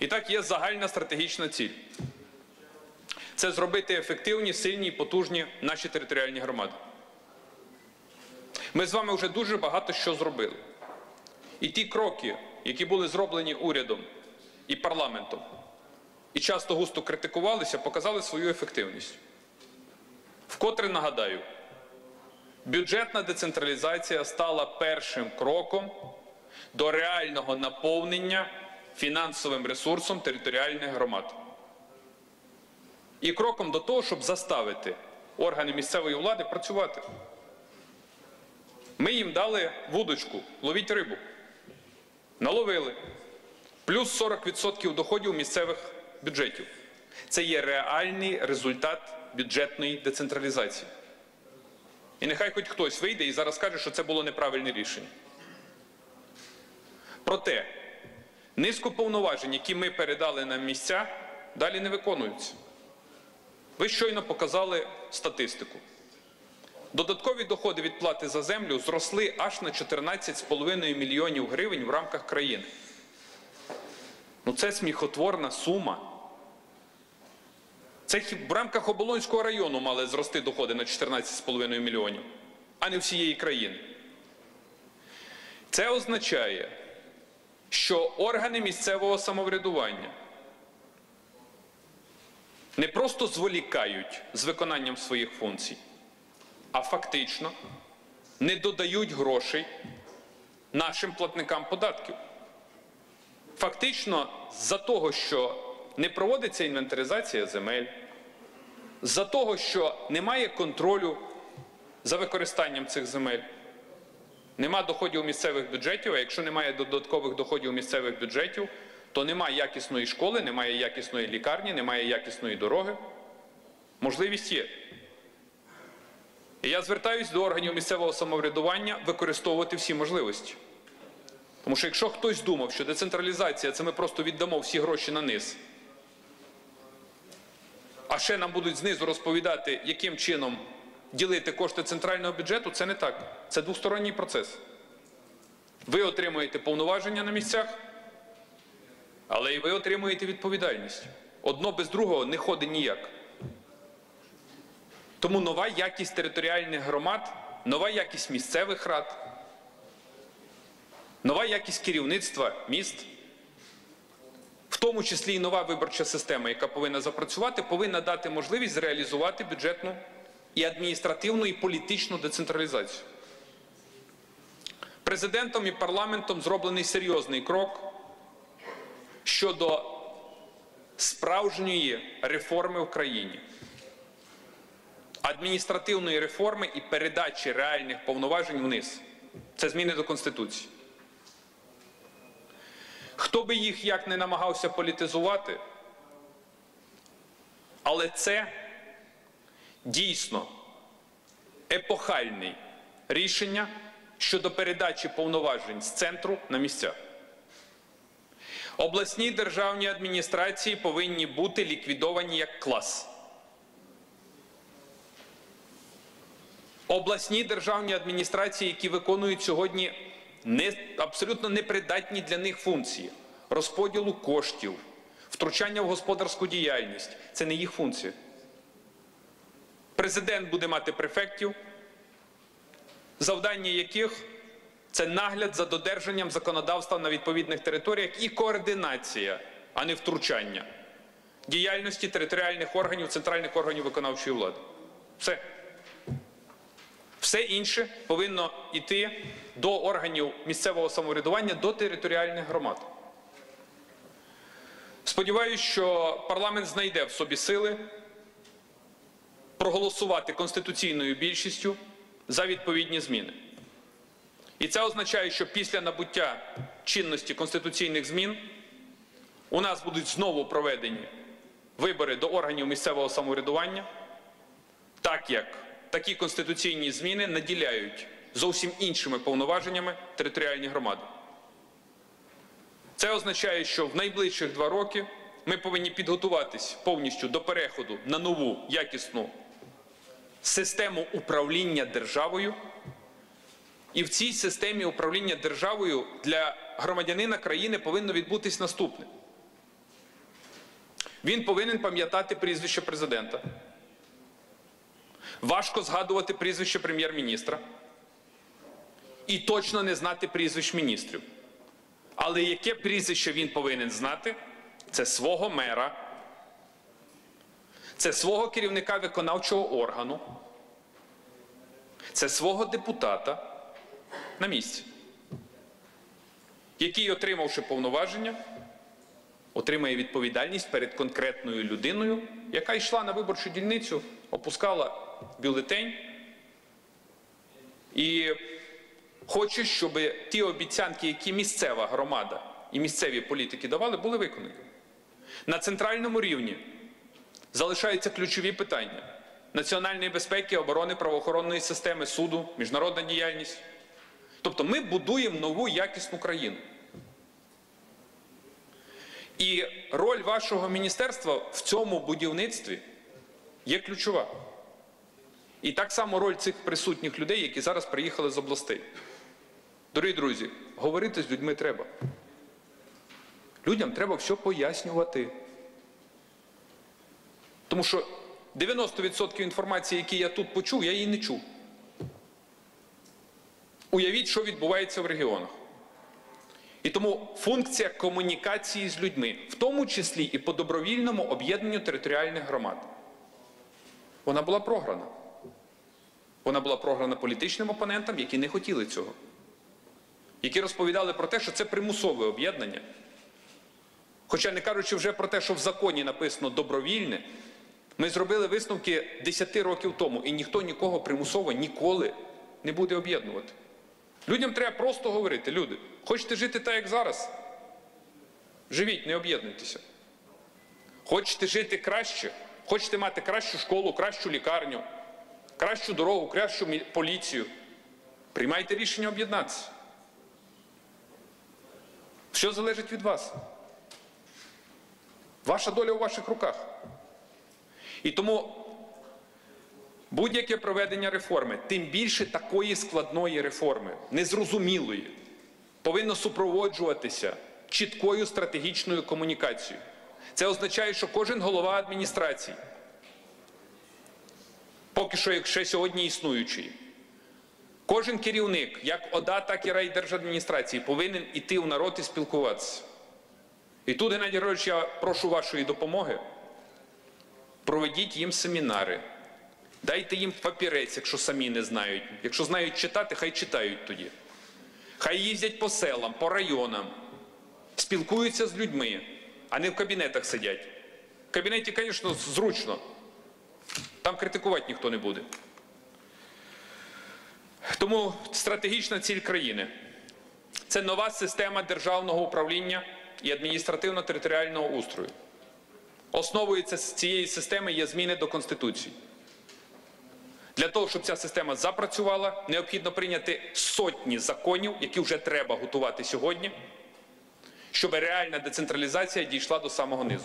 І так є загальна стратегічна ціль. Це зробити ефективні, сильні і потужні наші територіальні громади. Ми з вами вже дуже багато що зробили. І ті кроки, які були зроблені урядом і парламентом, і часто густо критикувалися, показали свою ефективність. Вкотре нагадаю, бюджетна децентралізація стала першим кроком до реального наповнення фінансовим ресурсом територіальних громад. І кроком до того, щоб заставити органи місцевої влади працювати. Ми їм дали вудочку, ловіть рибу. Наловили. Плюс 40% доходів місцевих бюджетів. Це є реальний результат бюджетної децентралізації. І нехай хоч хтось вийде і зараз каже, що це було неправильне рішення. Проте низку повноважень, які ми передали на місця, далі не виконуються. Ви щойно показали статистику. Додаткові доходи від плати за землю зросли аж на 14,5 мільйонів гривень в рамках країни. Ну це сміхотворна сума. Це в рамках Оболонського району мали зрости доходи на 14,5 мільйонів, а не всієї країни. Це означає, що органи місцевого самоврядування не просто зволікають з виконанням своїх функцій, а фактично не додають грошей нашим платникам податків. Фактично, за того, що не проводиться інвентаризація земель, за того, що немає контролю за використанням цих земель, нема доходів місцевих бюджетів, а якщо немає додаткових доходів місцевих бюджетів, то немає якісної школи, немає якісної лікарні, немає якісної дороги. Можливість є. І я звертаюсь до органів місцевого самоврядування використовувати всі можливості. Тому що якщо хтось думав, що децентралізація це ми просто віддамо всі гроші на низ, а ще нам будуть знизу розповідати, яким чином ділити кошти центрального бюджету, це не так. Це двосторонній процес. Ви отримуєте повноваження на місцях, але і ви отримуєте відповідальність. Одно без другого не ходить ніяк. Тому нова якість територіальних громад, нова якість місцевих рад, нова якість керівництва міст, в тому числі і нова виборча система, яка повинна запрацювати, повинна дати можливість зреалізувати бюджетну і адміністративну і політичну децентралізацію. Президентом і парламентом зроблений серйозний крок щодо справжньої реформи в країні, адміністративної реформи і передачі реальних повноважень вниз. Це зміни до Конституції. Хто би їх як не намагався політизувати, але це дійсно епохальне рішення щодо передачі повноважень з центру на місця. Обласні державні адміністрації повинні бути ліквідовані як клас. Обласні державні адміністрації, які виконують сьогодні не, абсолютно непридатні для них функції розподілу коштів, втручання в господарську діяльність це не їх функція. Президент буде мати префектів, завдання яких це нагляд за додержанням законодавства на відповідних територіях і координація, а не втручання діяльності територіальних органів, центральних органів виконавчої влади. Все. Все інше повинно йти до органів місцевого самоврядування, до територіальних громад. Сподіваюсь, що парламент знайде в собі сили проголосувати конституційною більшістю за відповідні зміни. І це означає, що після набуття чинності конституційних змін у нас будуть знову проведені вибори до органів місцевого самоврядування, так як такі конституційні зміни наділяють зовсім іншими повноваженнями територіальні громади. Це означає, що в найближчих два роки ми повинні підготуватись повністю до переходу на нову якісну систему управління державою. І в цій системі управління державою для громадянина країни повинно відбутись наступне. Він повинен пам'ятати прізвище президента. Важко згадувати прізвище прем'єр-міністра і точно не знати прізвищ міністрів. Але яке прізвище він повинен знати? Це свого мера, це свого керівника виконавчого органу, це свого депутата на місці, який, отримавши повноваження, отримає відповідальність перед конкретною людиною, яка йшла на виборчу дільницю, опускала бюлетень і хоче, щоб ті обіцянки, які місцева громада і місцеві політики давали, були виконані. На центральному рівні залишаються ключові питання національної безпеки, оборони, правоохоронної системи, суду, міжнародна діяльність. Тобто ми будуємо нову якісну країну. І роль вашого міністерства в цьому будівництві є ключова. І так само роль цих присутніх людей, які зараз приїхали з областей. Дорогі друзі, говорити з людьми треба. Людям треба все пояснювати. Тому що 90% інформації, які я тут почув, я її не чув. Уявіть, що відбувається в регіонах. І тому функція комунікації з людьми, в тому числі і по добровільному об'єднанню територіальних громад, вона була програна. Вона була програна політичним опонентам, які не хотіли цього. Які розповідали про те, що це примусове об'єднання. Хоча не кажучи вже про те, що в законі написано добровільне, ми зробили висновки 10 років тому, і ніхто нікого примусово ніколи не буде об'єднувати. Людям треба просто говорити, люди, хочете жити так, як зараз? Живіть, не об'єднуйтеся. Хочете жити краще, хочете мати кращу школу, кращу лікарню, кращу дорогу, кращу поліцію. Приймайте рішення об'єднатися. Що залежить від вас? Ваша доля у ваших руках. І тому будь-яке проведення реформи, тим більше такої складної реформи, незрозумілої, повинно супроводжуватися чіткою стратегічною комунікацією. Це означає, що кожен голова адміністрації, поки що як ще сьогодні існуючий, кожен керівник, як ОДА, так і райдержадміністрації, повинен іти в народ і спілкуватися. І тут, Геннадій Григорович, я прошу вашої допомоги. Проведіть їм семінари, дайте їм папірець, якщо самі не знають. Якщо знають читати, хай читають тоді. Хай їздять по селам, по районам, спілкуються з людьми, а не в кабінетах сидять. В кабінеті, звісно, зручно. Там критикувати ніхто не буде. Тому стратегічна ціль країни це нова система державного управління і адміністративно-територіального устрою. Основою цієї системи є зміни до Конституції. Для того, щоб ця система запрацювала, необхідно прийняти сотні законів, які вже треба готувати сьогодні, щоб реальна децентралізація дійшла до самого низу.